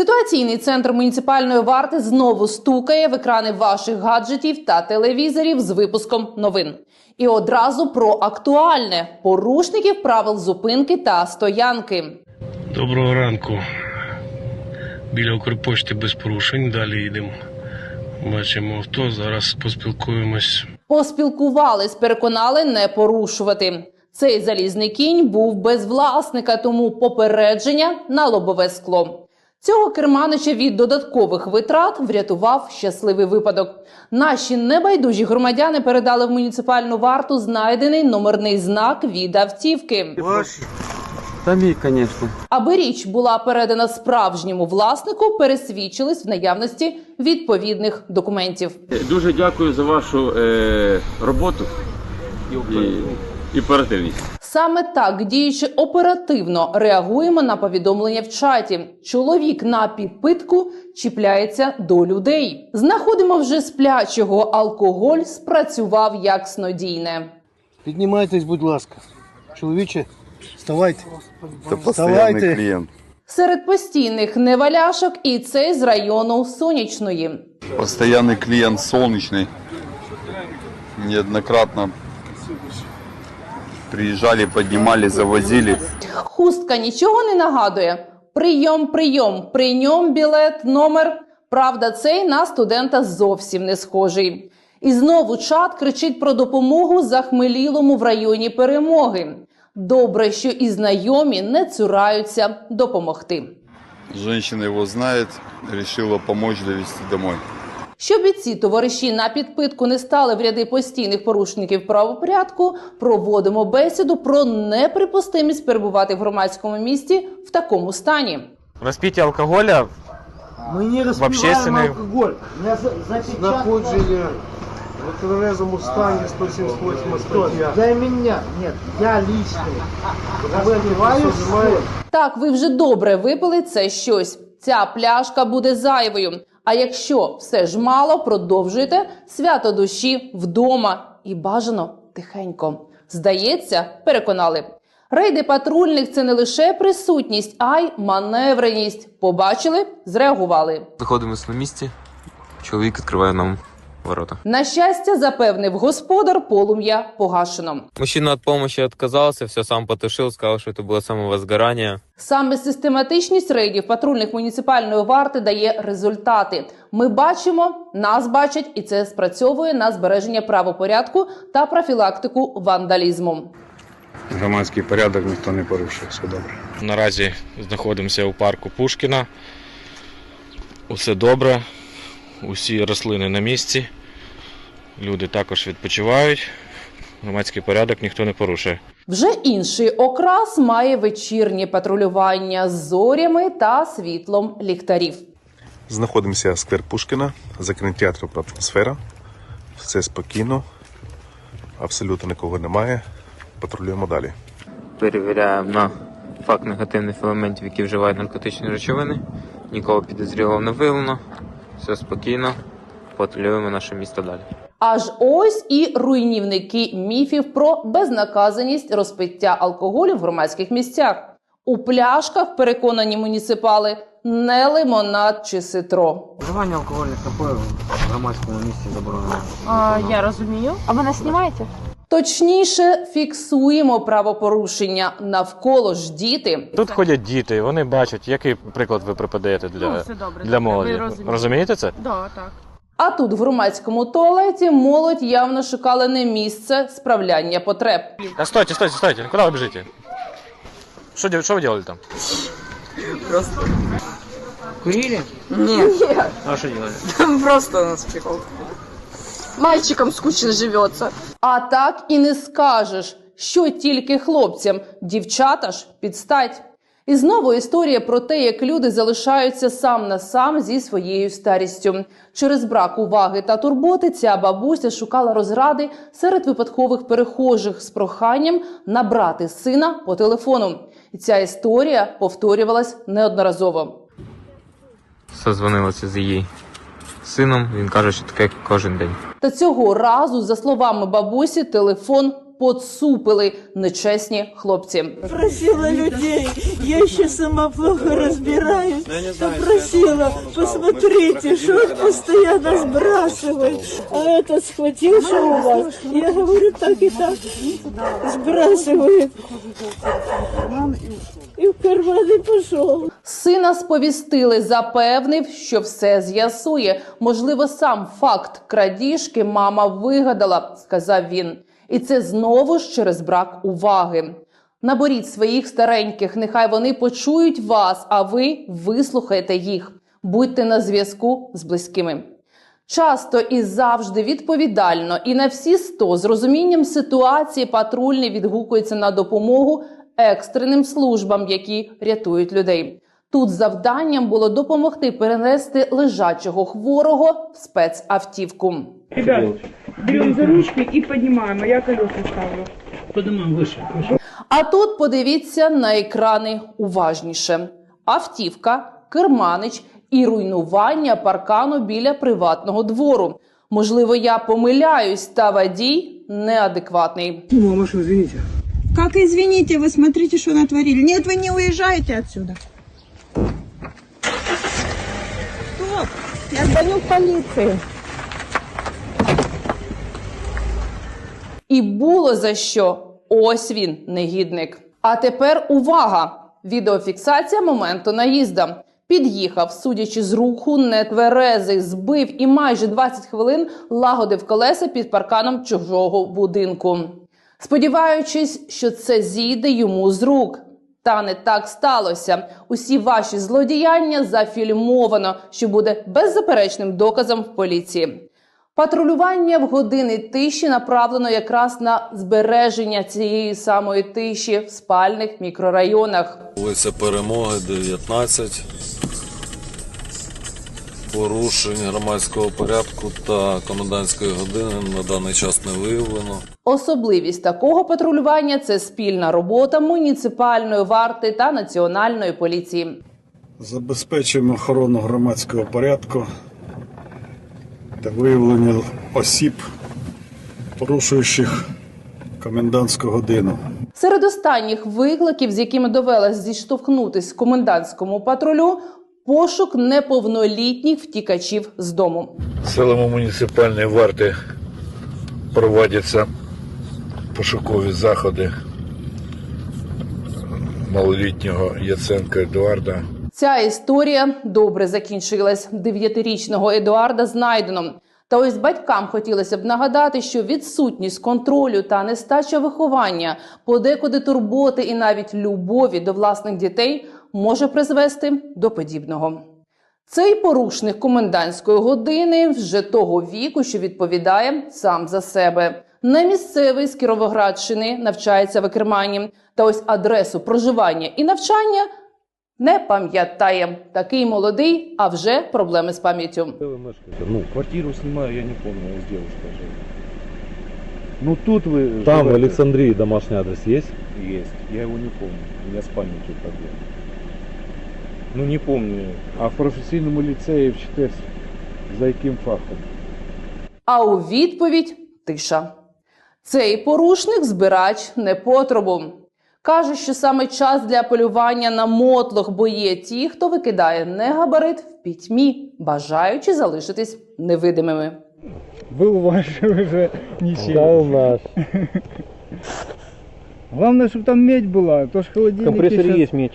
Ситуаційний центр муніципальної варти знову стукає в екрани ваших гаджетів та телевізорів з випуском новин. І одразу про актуальне порушників правил зупинки та стоянки. Доброго ранку. Біля Укрпошти без порушень. Далі йдемо. Бачимо авто. Зараз поспілкуємось. Поспілкувались, переконали не порушувати. Цей залізний кінь був без власника, тому попередження на лобове скло. Цього керманича від додаткових витрат врятував щасливий випадок. Наші небайдужі громадяни передали в муніципальну варту знайдений номерний знак від автівки. Ваші. Та мій, звісно. Аби річ була передана справжньому власнику, пересвідчились в наявності відповідних документів. Дуже дякую за вашу е, роботу і, і оперативність. Саме так, діючи оперативно, реагуємо на повідомлення в чаті. Чоловік на підпитку чіпляється до людей. Знаходимо вже сплячого. Алкоголь спрацював як снодійне. Піднімайтесь, будь ласка. Чоловіче, вставайте. Это постоянный Вставайте. клиент. Серед постійних неваляшок і цей з району сонячної. Постоянный клиент солнечный. Неоднократно приезжали, поднимали, завозили. Хустка нічого не нагадує. Прийом, прийом, при ньому білет, номер. Правда, цей на студента зовсім не схожий. І знову чат кричить про допомогу захмелілому в районі перемоги. Добре, що і знайомі не цураються допомогти. Женщина его знает, решила помочь довести домой. Щоб і ці товариші на підпитку не стали в ряди постійних порушників правопорядку, проводимо бесіду про неприпустимість перебувати в громадському місті в такому стані. Распитие алкоголя Ми не розпиваємо общественний- алкоголь. Знаходження в тверезому стані 178 стаття. Для мене. Нет, я лично. Все. Так, ви вже добре випили це щось. Ця пляшка буде зайвою. А якщо все ж мало, продовжуйте свято душі вдома і бажано тихенько. Здається, переконали. Рейди патрульних це не лише присутність, а й маневреність. Побачили, зреагували. Знаходимося на місці. Чоловік відкриває нам ворота. На щастя, запевнив господар, полум'я погашено. Мужчина від допомоги відказався, все сам потушив, сказав, що це було самовозгорання. Саме систематичність рейдів патрульних муніципальної варти дає результати. Ми бачимо, нас бачать, і це спрацьовує на збереження правопорядку та профілактику вандалізму. Громадський порядок ніхто не порушує, все добре. Наразі знаходимося у парку Пушкіна. Усе добре. Усі рослини на місці. Люди також відпочивають. Громадський порядок ніхто не порушує. Вже інший окрас має вечірнє патрулювання з зорями та світлом ліхтарів. Знаходимося сквер Пушкіна за кінотеатром атмосфера. Все спокійно, абсолютно нікого немає. Патрулюємо далі. Перевіряємо на факт негативних елементів, які вживають наркотичні речовини. Нікого підозрілого не виявлено. Все спокійно. Патрулюємо наше місто далі. Аж ось і руйнівники міфів про безнаказаність розпиття алкоголю в громадських місцях. У пляшках переконані муніципали не лимонад чи ситро. Вживання алкогольних напоїв в громадському місці заборонено. А, я розумію. А ви нас знімаєте? Точніше, фіксуємо правопорушення навколо ж діти. тут ходять діти, вони бачать, який приклад ви преподаєте Ну, для, все добре. для молоді. ви розумієте. Розумієте це? Да, так. А тут в громадському туалеті молодь явно шукала не місце справляння потреб. Да стойте, стойте, стойте, куди ви біжите? Що, що ви робили там? Курили? Нет, А що робили? просто у нас прикол. Мальчикам скучно живется. А так і не скажеш, що тільки хлопцям, дівчата ж підстать. І знову історія про те, як люди залишаються сам на сам зі своєю старістю. Через брак уваги та турботи ця бабуся шукала розради серед випадкових перехожих з проханням набрати сина по телефону. І ця історія повторювалась неодноразово. Созвонилася з її сином. Він каже, що таке кожен день. Та цього разу, за словами бабусі, телефон поцупили нечесні хлопці. Просила людей, я еще сама плохо разбираюсь, попросила, посмотрите, что он постоянно сбрасывает. А этот схватил, что у вас, я говорю, так и так, сбрасывает. И в карман и пошел. Сина сповістили, запевнив, що все з'ясує. Можливо, сам факт крадіжки мама вигадала, сказав він. І це знову ж через брак уваги. Наберіть своїх стареньких, нехай вони почують вас, а ви вислухаєте їх. Будьте на зв'язку з близькими. Часто і завжди відповідально і на всі сто з розумінням ситуації патрульні відгукуються на допомогу екстреним службам, які рятують людей. Тут завданням було допомогти перенести лежачого хворого в спецавтівку. Ребят, берем за ручки и поднимаем, а я колеса ставлю. Поднимаем выше. А тут подивіться на екрани уважніше: автівка, керманич і руйнування паркану біля приватного двору. Можливо, я помиляюсь, та водій неадекватний. Ну, машину, извините. Как извините, вы смотрите, что натворили. Нет, вы не уезжаете отсюда. Стоп! Я звоню в полицию. І було за що. Ось він, негідник. А тепер увага! Відеофіксація моменту наїзда. Під'їхав, судячи з руху, нетверезий, збив і майже 20 хвилин лагодив колеса під парканом чужого будинку. Сподіваючись, що це зійде йому з рук. Та не так сталося. Усі ваші злодіяння зафільмовано, що буде беззаперечним доказом в поліції. Патрулювання в години тиші направлено якраз на збереження цієї самої тиші в спальних мікрорайонах. Вулиця Перемоги, 19. Порушень громадського порядку та комендантської години на даний час не виявлено. Особливість такого патрулювання це спільна робота муніципальної варти та національної поліції. Забезпечуємо охорону громадського порядку та виявлення осіб, порушуючих комендантську годину. Серед останніх викликів, з якими довелось зіштовхнутись комендантському патрулю, пошук неповнолітніх втікачів з дому. Силами муніципальної варти проводяться пошукові заходи малолітнього Яценка Едуарда. Ця історія добре закінчилась. Дев'ятирічного Едуарда знайдено. Та ось батькам хотілося б нагадати, що відсутність контролю та нестача виховання, подекуди турботи і навіть любові до власних дітей може призвести до подібного. Цей порушник комендантської години вже того віку, що відповідає сам за себе. Не місцевий з Кіровоградщини навчається в Екермані, та ось адресу проживання і навчання не пам'ятає. Такий молодий, а вже проблеми з пам'яттю. Ну, квартиру снимаю, я не я с девушкой жил. Ну тут вы... Там в живете? Александрии домашний адрес есть? Есть, я его не помню, у меня с памятью проблемы. Ну не помню. А в професійному ліцеї вчитесь за яким фахом? А у відповідь тиша. Цей порушник збирач непотребу. Каже, що саме час для полювання на мотлох, бо є ті, хто викидає негабарит в пітьмі, бажаючи залишитись невидимими. Был ваш уже ничей. Стал наш. Главное, чтобы там медь была, то ж В холодильники... компрессоре щас- есть меч.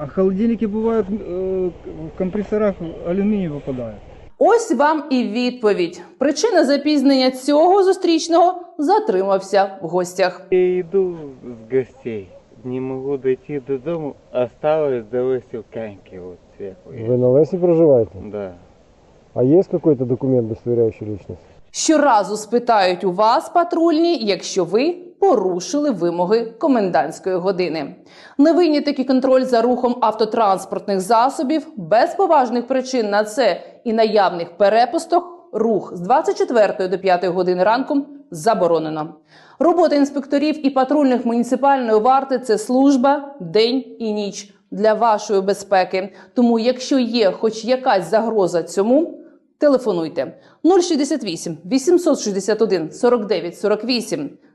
А холодильники бывают, э, в компрессорах алюминий выпадает. Ось вам і відповідь. Причина запізнення цього зустрічного затримався в гостях. Я иду с гостей. Не могу дойти до дома. Осталось до Василканьки вот сверху. Вы на Лесе проживаете? Да. А есть какой-то документ, удостоверяющий личность? Щоразу спитають у вас патрульні, якщо ви порушили вимоги комендантської години. Невинні такий контроль за рухом автотранспортних засобів без поважних причин на це і наявних перепусток. Рух з 24 до 5 години ранку заборонено. Робота інспекторів і патрульних муніципальної варти це служба день і ніч для вашої безпеки. Тому, якщо є хоч якась загроза цьому, телефонуйте 068 861 49 48.